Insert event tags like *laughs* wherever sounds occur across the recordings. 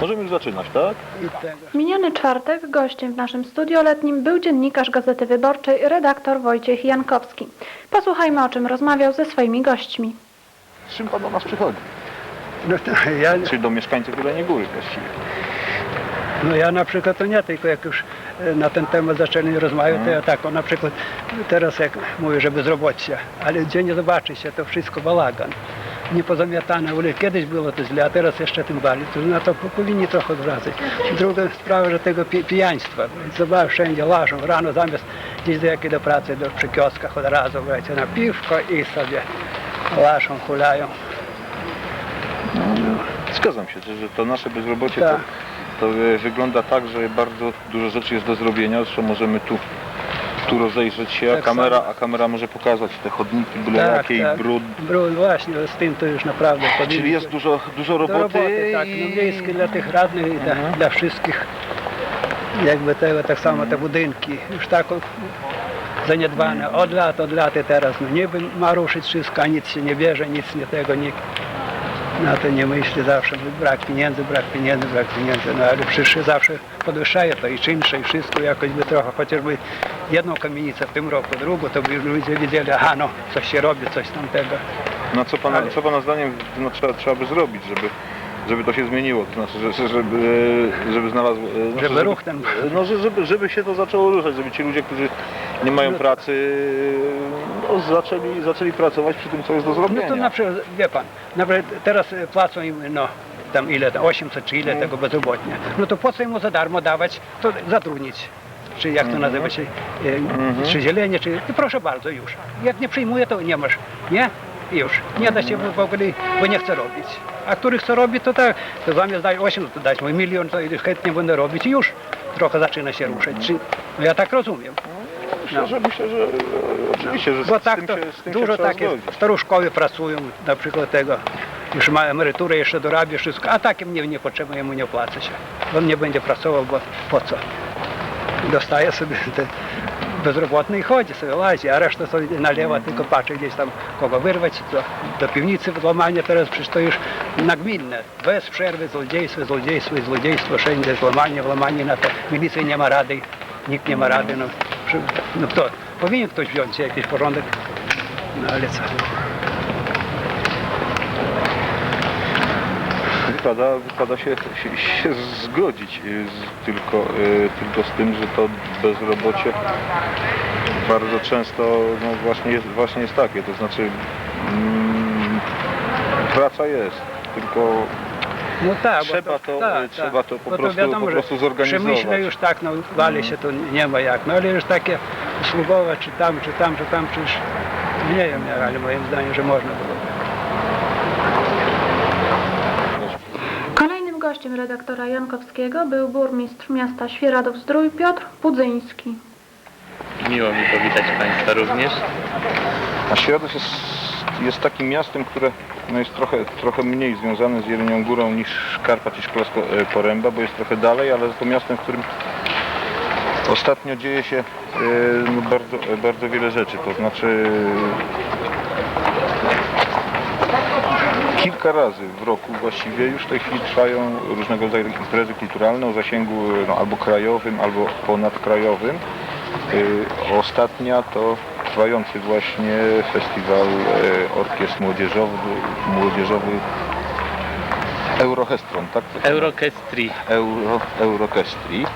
Możemy już zaczynać, tak? Miniony czwartek gościem w naszym studioletnim był dziennikarz Gazety Wyborczej, redaktor Wojciech Jankowski. Posłuchajmy, o czym rozmawiał ze swoimi gośćmi. Z czym pan do nas przychodzi? No, to ja, Czyli do mieszkańców Jeleniej Góry właściwie. no ja na przykład to nie, tylko jak już e, na ten temat zaczęli rozmawiać, to ja tak, o, na przykład teraz jak mówię, że bezrobocie, ale gdzie nie zobaczy się, to wszystko bałagan. Nie pozamiatane ulice. Kiedyś było to źle, a teraz jeszcze tym bardziej. To na to powinni trochę zwracać. Druga sprawa, że tego pi- pijaństwa. Zobacz, wszędzie łażą. Rano zamiast gdzieś do jakiej do pracy, do przy kioskach od razu brać na piwko i sobie łażą, hulają. Zgadzam się, że- to nasze bezrobocie Tak. to, to e, wygląda tak, że bardzo dużo rzeczy jest do zrobienia. Zresztą możemy tu, tu rozejrzeć się, a Tak kamera, a kamera może pokazać te chodniki, byle Tak, jakie tak. brud. Brud, właśnie, z tym to już naprawdę powinno Czyli jest dużo, dużo do roboty. roboty, tak, no miejskie dla tych radnych i dla, Mhm. dla wszystkich. Jakby tego, tak samo te budynki, już tak o- zaniedbane od lat, od lat i teraz, no niby ma ruszyć wszystko, a nic się nie bierze, nic nie tego, nikt na to nie myśli zawsze, no, brak pieniędzy, brak pieniędzy, brak pieniędzy, no ale przyszły zawsze podwyższają to i czynsze i wszystko jakoś by trochę, chociażby jedną kamienicę w tym roku, drugą, to by ludzie wiedzieli, aha no, coś się robi, coś tamtego. No co pana, Ale- co pana zdaniem no, trzeba, trzeba by zrobić, żeby, żeby to się zmieniło? To znaczy, że, że- żeby, żeby znalazł... e, znaczy, Żeby ruch ten- No, że- żeby, żeby się to zaczęło ruszać, żeby ci ludzie, którzy nie mają No- pracy, no, zaczęli, zaczęli pracować przy tym, co jest do No zrobienia. to na przykład, wie pan, na przykład teraz e, płacą im, no, tam ile, tam 800 czy ile tego bezrobotnie. No to po co im za darmo dawać, to zatrudnić. Czy jak to nazywa się, e, czy zielenie, czy, no proszę bardzo, już. Jak nie przyjmuje, to nie masz, nie? I już. Nie da się w ogóle, bo nie chce robić. A który chce robić, to tak, to zamiast dać 800, to dać mój milion, to chętnie będę robić i już trochę zaczyna się ruszać. Czy, no ja tak rozumiem. Myślę, że, myślę, że oczywiście, że z, Bo z tak tym to się, z tym się dużo trzeba takie zgodzić. staruszkowie pracują, na przykład tego, już ma emeryturę, jeszcze dorabia wszystko, a takim nie, nie potrzebuje, mu nie opłaca się. On nie będzie pracował, bo po co? Dostaje sobie te bezrobotny i chodzi sobie, łazi, a reszta sobie nalewa, tylko patrzy gdzieś tam kogo wyrwać, co, do piwnicy złamanie teraz przecież to już nagminne. Bez przerwy złodziejstwo, złodziejstwo i złodziejstwo, wszędzie złamanie, włamanie na to. Milicji nie ma rady, nikt nie ma rady, no, no kto? Powinien ktoś wziąć jakiś porządek, no ale co? Wypada, wypada się, się, się zgodzić y, z, tylko, y, tylko z tym, że to bezrobocie bardzo często no właśnie, jest, właśnie jest takie, to znaczy mm, praca jest, tylko No tak, bo Trzeba to, e, trzeba to po Bo prostu- wiadomo, po że prostu zorganizować. Przemyśle już tak, no wali się to nie ma jak, no ale już takie usługowe, czy tam, czy tam, czy tam, przecież nie wiem, ale moim zdaniem, że można było. Kolejnym gościem redaktora Jankowskiego był burmistrz miasta Świeradów-Zdrój Piotr Pudzyński. Miło mi powitać Państwa również. A Świeradów jest, jest takim miastem, które no jest trochę, trochę mniej związane z Jelenią Górą niż Karpat i e, Poręba, bo jest trochę dalej, ale to miastem, w którym ostatnio dzieje się e, no bardzo, e, bardzo wiele rzeczy. To znaczy kilka razy w roku właściwie już w tej chwili trwają różnego rodzaju imprezy kulturalne o zasięgu no, albo krajowym, albo ponadkrajowym. Ostatnia to trwający właśnie festiwal e, orkiestr młodzieżowych, młodzieżowy Eurochestron, tak? Eurokestri. Euro, Eurokestri.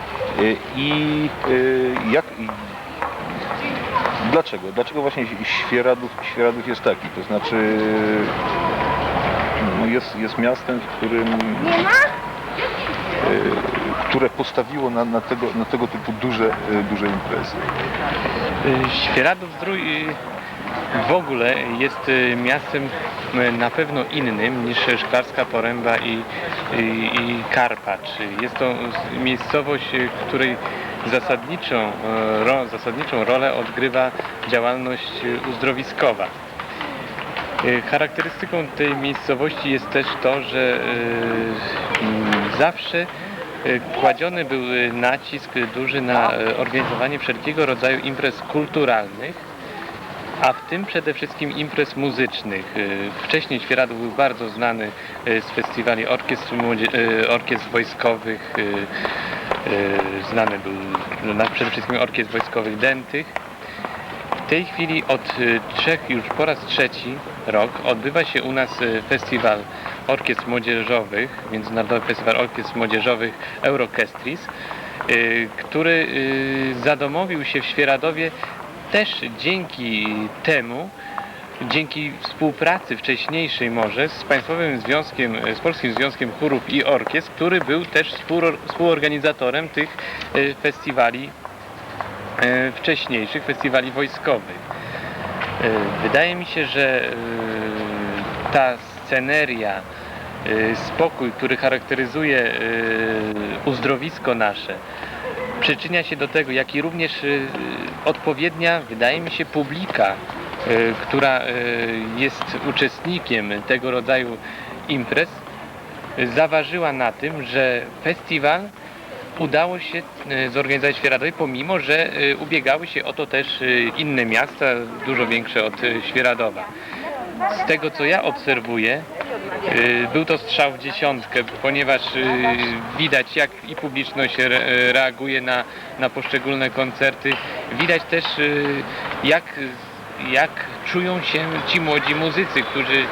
Y, I y, jak i dlaczego? Dlaczego właśnie Świeradów, Świeradów jest taki? To znaczy no jest, jest miastem, w którym y, które postawiło na, na, tego, na tego typu duże, y, duże imprezy. Y, Świeradów-Zdrój y, w ogóle jest miastem na pewno innym niż Szklarska Poręba i, i, i Karpacz. Jest to miejscowość, której zasadniczą, ro, zasadniczą rolę odgrywa działalność uzdrowiskowa. Charakterystyką tej miejscowości jest też to, że zawsze kładziony był nacisk duży na y, organizowanie wszelkiego rodzaju imprez kulturalnych, a w tym przede wszystkim imprez muzycznych. Y, Wcześniej Świeradów był bardzo znany z festiwali orkiestr, orkiestr wojskowych, znany był na, przede wszystkim orkiestr wojskowych dętych. Tej chwili od y, trzech, już po raz trzeci rok odbywa się u nas y, festiwal orkiestr młodzieżowych, Międzynarodowy Festiwal Orkiestr Młodzieżowych Eurokestris, y, który zadomowił się w Świeradowie też dzięki temu, dzięki współpracy wcześniejszej może z Państwowym Związkiem, z Polskim Związkiem Chórów i Orkiestr, który był też współor- współorganizatorem tych festiwali wcześniejszych festiwali wojskowych. E, Wydaje mi się, że e, ta sceneria, e, spokój, który charakteryzuje e, uzdrowisko nasze, przyczynia się do tego, jak i również e, odpowiednia, wydaje mi się, publika, e, która e, jest uczestnikiem tego rodzaju imprez, e, zaważyła na tym, że festiwal udało się e, zorganizować Świeradowie, pomimo że e, ubiegały się o to też e, inne miasta, dużo większe od Świeradowa. Z tego co ja obserwuję, był to strzał w dziesiątkę, ponieważ widać jak i publiczność re- reaguje na, na poszczególne koncerty. Widać też jak, jak czują się ci młodzi muzycy, którzy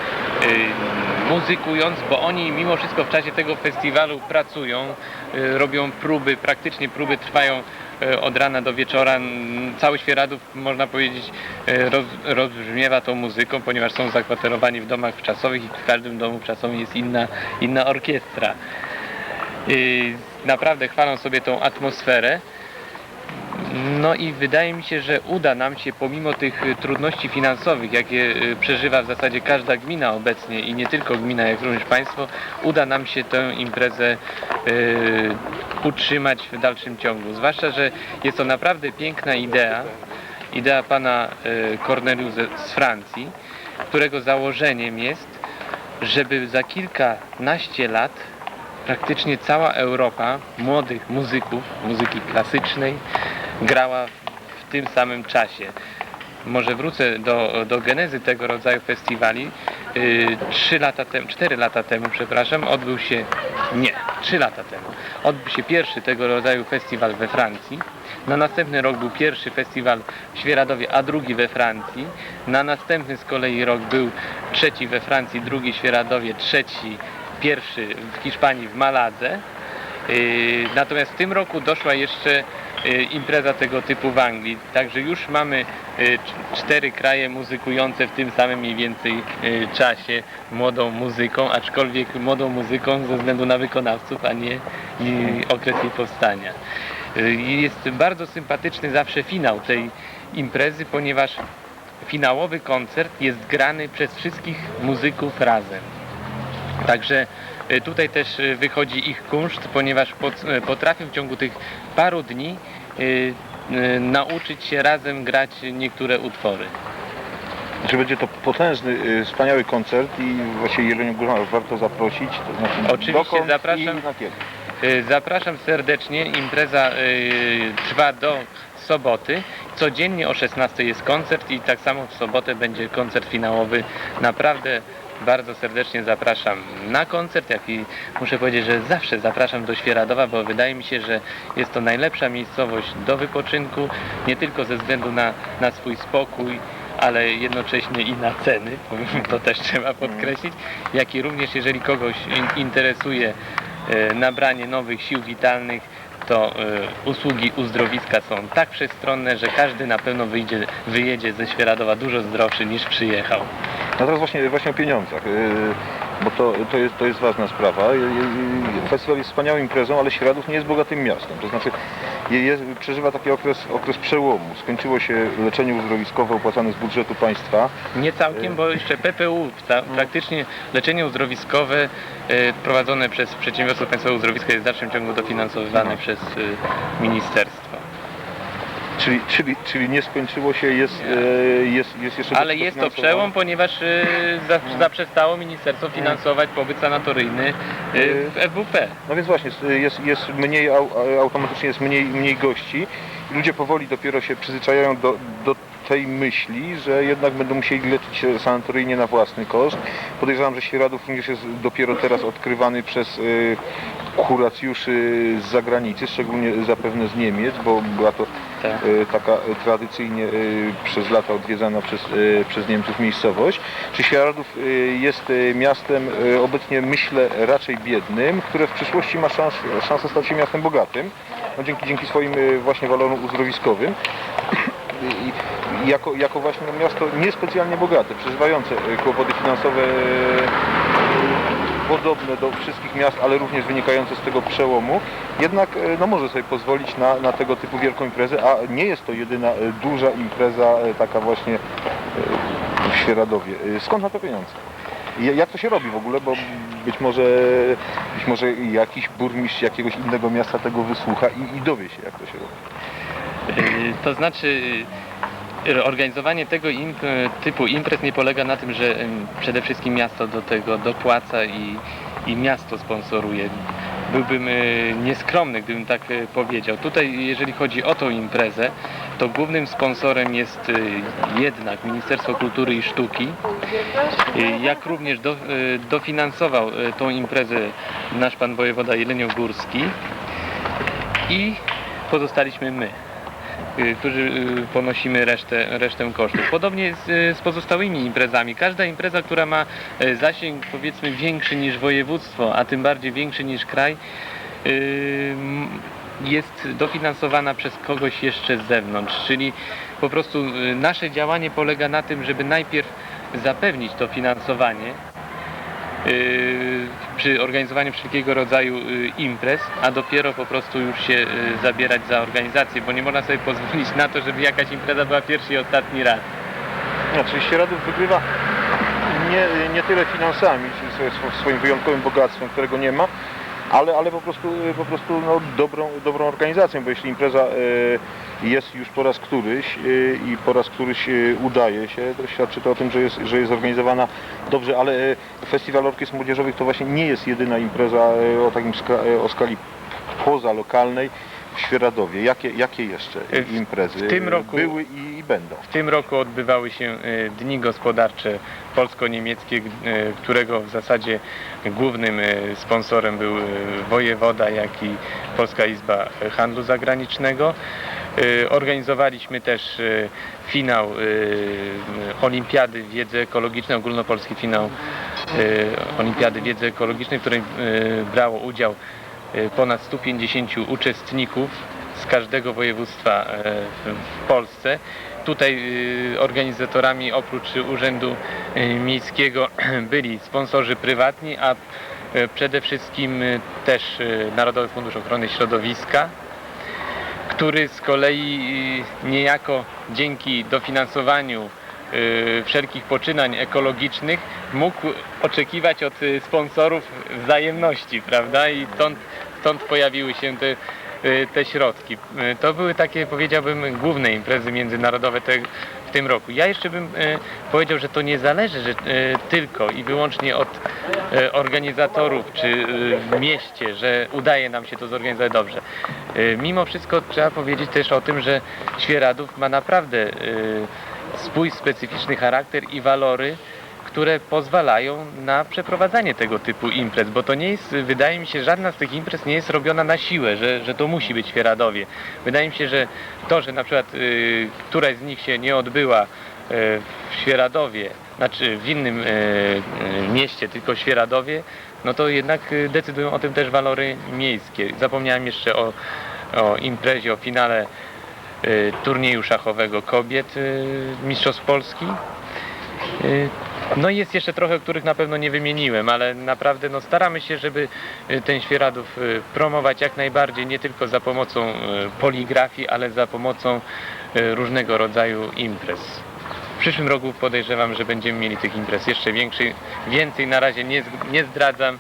muzykując, bo oni mimo wszystko w czasie tego festiwalu pracują, e, robią próby, praktycznie próby trwają e, od rana do wieczora. Cały Świeradów, można powiedzieć, roz, rozbrzmiewa tą muzyką, ponieważ są zakwaterowani w domach wczasowych i w każdym domu wczasowym jest inna, inna orkiestra. Naprawdę chwalą sobie tą atmosferę. No i wydaje mi się, że uda nam się pomimo tych y, trudności finansowych, jakie y, przeżywa w zasadzie każda gmina obecnie i nie tylko gmina, jak również państwo, uda nam się tę imprezę y, utrzymać w dalszym ciągu. Zwłaszcza, że jest to naprawdę piękna idea, idea pana y, z Francji, którego założeniem jest, żeby za kilkanaście lat praktycznie cała Europa młodych muzyków, muzyki klasycznej grała w tym samym czasie. Może wrócę do, do genezy tego rodzaju festiwali. Yy, Trzy lata temu, cztery lata temu, przepraszam, odbył się, nie, trzy lata temu, odbył się pierwszy tego rodzaju festiwal we Francji. Na następny rok był pierwszy festiwal w Świeradowie, a drugi we Francji. Na następny z kolei rok był trzeci we Francji, drugi w Świeradowie, trzeci, pierwszy w Hiszpanii w Maladze. Yy, Natomiast w tym roku doszła jeszcze impreza tego typu w Anglii. Także już mamy cz- cztery kraje muzykujące w tym samym mniej więcej yy, czasie młodą muzyką, aczkolwiek młodą muzyką ze względu na wykonawców, a nie okres jej powstania. Jest bardzo sympatyczny zawsze finał tej imprezy, ponieważ finałowy koncert jest grany przez wszystkich muzyków razem. Także y, tutaj też y, wychodzi ich kunszt, ponieważ y, potrafią w ciągu tych paru dni nauczyć się razem grać niektóre utwory. Że będzie to potężny, wspaniały koncert i właśnie Jelenią Górą warto zaprosić. To znaczy Oczywiście, zapraszam. I na kiedy. Y, Zapraszam serdecznie. Impreza y, trwa do soboty. Codziennie o 16 jest koncert i tak samo w sobotę będzie koncert finałowy. Naprawdę bardzo serdecznie zapraszam na koncert, jak i muszę powiedzieć, że zawsze zapraszam do Świeradowa, bo wydaje mi się, że jest to najlepsza miejscowość do wypoczynku, nie tylko ze względu na, na swój spokój, ale jednocześnie i na ceny, to też trzeba podkreślić, jak i również jeżeli kogoś in- interesuje nabranie nowych sił witalnych, to e, usługi uzdrowiska są tak przestronne, że każdy na pewno wyjdzie, wyjedzie ze Świeradowa dużo zdrowszy niż przyjechał. No teraz właśnie, właśnie o pieniądzach, yy, bo to, to, jest, to jest ważna sprawa. Festiwal jest wspaniałą imprezą, ale Świeradów nie jest bogatym miastem. To znaczy je- jest, przeżywa taki okres, okres przełomu. Skończyło się leczenie uzdrowiskowe opłacane z budżetu państwa. Nie całkiem, bo jeszcze PPU, ta, praktycznie leczenie uzdrowiskowe e, prowadzone przez Przedsiębiorstwo Państwowe Uzdrowiska jest w dalszym ciągu dofinansowywane No. przez e, ministerstwo. Czyli, czyli, czyli nie skończyło się, jest, yy, jest, jest jeszcze Ale jest to przełom, ponieważ e, za, zaprzestało ministerstwo finansować pobyt sanatoryjny e, w FWP. No więc właśnie, jest, jest mniej, au- automatycznie jest mniej, mniej gości i ludzie powoli dopiero się przyzwyczajają do, do tej myśli, że jednak będą musieli leczyć się sanatoryjnie na własny koszt. Podejrzewam, że Świeradów również jest dopiero teraz odkrywany przez y, kuracjuszy z zagranicy, szczególnie zapewne z Niemiec, bo była to Tak. y, taka y, tradycyjnie y, przez lata odwiedzana przez, przez Niemców miejscowość. Czy Świeradów jest miastem obecnie myślę raczej biednym, które w przyszłości ma szans, szansę stać się miastem bogatym, no dzięki, dzięki swoim właśnie walorom uzdrowiskowym. I jako, jako właśnie miasto niespecjalnie bogate, przeżywające kłopoty finansowe podobne do wszystkich miast, ale również wynikające z tego przełomu, jednak y, no, może sobie pozwolić na, na tego typu wielką imprezę, a nie jest to jedyna y, duża impreza y, taka właśnie w Świeradowie. Skąd na to pieniądze? Jak to się robi w ogóle, bo być może, być może jakiś burmistrz jakiegoś innego miasta tego wysłucha i, i dowie się jak to się robi. To znaczy organizowanie tego imp- typu imprez nie polega na tym, że przede wszystkim miasto do tego dopłaca i, i miasto sponsoruje. Byłbym y, nieskromny, gdybym tak y, powiedział. Tutaj, jeżeli chodzi o tą imprezę, to głównym sponsorem jest y, jednak Ministerstwo Kultury i Sztuki, jak również do, dofinansował tą imprezę nasz pan wojewoda Jeleniogórski i pozostaliśmy my którzy y, ponosimy resztę, resztę kosztów. Podobnie jest y, z pozostałymi imprezami. Każda impreza, która ma y, zasięg powiedzmy większy niż województwo, a tym bardziej większy niż kraj, y, jest dofinansowana przez kogoś jeszcze z zewnątrz, czyli po prostu y, nasze działanie polega na tym, żeby najpierw zapewnić to finansowanie, y, przy organizowaniu wszelkiego rodzaju y, imprez, a dopiero po prostu już się y, zabierać za organizację, bo nie można sobie pozwolić na to, żeby jakaś impreza była pierwszy i ostatni raz. No, oczywiście Radów wygrywa nie, nie tyle finansami, czyli swoim wyjątkowym bogactwem, którego nie ma, ale, ale po prostu, po prostu no, dobrą, dobrą organizacją, bo jeśli impreza e, jest już po raz któryś e, i po raz któryś udaje się, to świadczy to o tym, że jest, że jest zorganizowana dobrze, ale Festiwal Orkiestr Młodzieżowych to właśnie nie jest jedyna impreza o takim o skali pozalokalnej Świeradowie. Jakie, jakie jeszcze W- imprezy w tym roku- były i, i będą? W tym roku odbywały się y, Dni Gospodarcze Polsko-Niemieckie, y, którego w zasadzie głównym y, sponsorem był wojewoda, jak i Polska Izba Handlu Zagranicznego. Organizowaliśmy też finał Olimpiady Wiedzy Ekologicznej, ogólnopolski finał Olimpiady Wiedzy Ekologicznej, w której brało udział ponad 150 uczestników z każdego województwa e, w Polsce. Tutaj y, organizatorami oprócz Urzędu y, Miejskiego *clears throat* byli sponsorzy prywatni, a e, przede wszystkim y, też y, Narodowy Fundusz Ochrony Środowiska, który z kolei y, niejako dzięki dofinansowaniu y, wszelkich poczynań ekologicznych mógł oczekiwać od y, sponsorów wzajemności, prawda? I stąd, stąd pojawiły się te, y, te środki. Y, To były takie, powiedziałbym, główne imprezy międzynarodowe te, w tym roku. Ja jeszcze bym y, powiedział, że to nie zależy że, y, tylko i wyłącznie od y, organizatorów czy y, w mieście, że udaje nam się to zorganizować dobrze. Y, Mimo wszystko trzeba powiedzieć też o tym, że Świeradów ma naprawdę y, swój specyficzny charakter i walory, które pozwalają na przeprowadzanie tego typu imprez, bo to nie jest, wydaje mi się, żadna z tych imprez nie jest robiona na siłę, że, że to musi być Świeradowie. Wydaje mi się, że to, że na przykład y, któraś z nich się nie odbyła y, w Świeradowie, znaczy w innym y, y, mieście, tylko Świeradowie, no to jednak y, decydują o tym też walory miejskie. Zapomniałem jeszcze o, o imprezie, o finale turnieju szachowego kobiet y, Mistrzostw Polski. Y, No i jest jeszcze trochę, których na pewno nie wymieniłem, ale naprawdę no, staramy się, żeby y, ten Świeradów y, promować jak najbardziej, nie tylko za pomocą y, poligrafii, ale za pomocą y, różnego rodzaju imprez. W przyszłym roku podejrzewam, że będziemy mieli tych imprez jeszcze większy, więcej. Na razie nie, nie zdradzam y,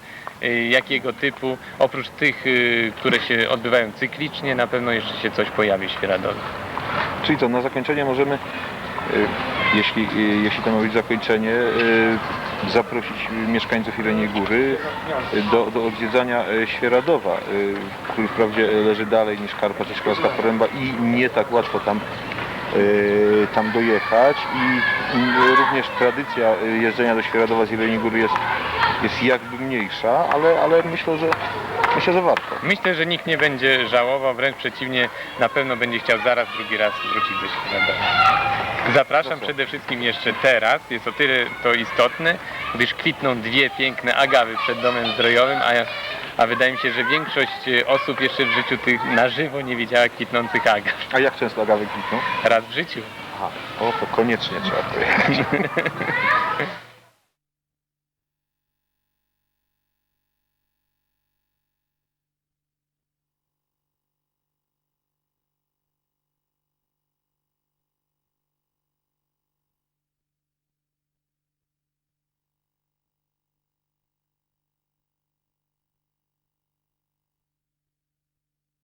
jakiego typu. Oprócz tych, y, które się odbywają cyklicznie, na pewno jeszcze się coś pojawi w Świeradowie. Czyli to na zakończenie możemy, y, jeśli, jeśli to ma być zakończenie, zaprosić mieszkańców Jeleniej Góry do, do odwiedzania Świeradowa, który wprawdzie leży dalej niż Karpa czy Szklarska Poręba i nie tak łatwo tam tam dojechać i y, również tradycja jeżdżenia do Świeradowa z Jeleniej Góry jest, jest jakby mniejsza, ale, ale myślę, że myślę, że warto. Myślę, że nikt nie będzie żałował, wręcz przeciwnie, na pewno będzie chciał zaraz drugi raz wrócić do Świeradowa. Zapraszam co? przede wszystkim jeszcze teraz, jest o tyle to istotne, gdyż kwitną dwie piękne agawy przed domem zdrojowym, a, a wydaje mi się, że większość e, osób jeszcze w życiu tych na żywo nie widziała kwitnących agaw. A jak często agawy kwitną? Raz w życiu. Aha, o to koniecznie trzeba pojechać. *laughs*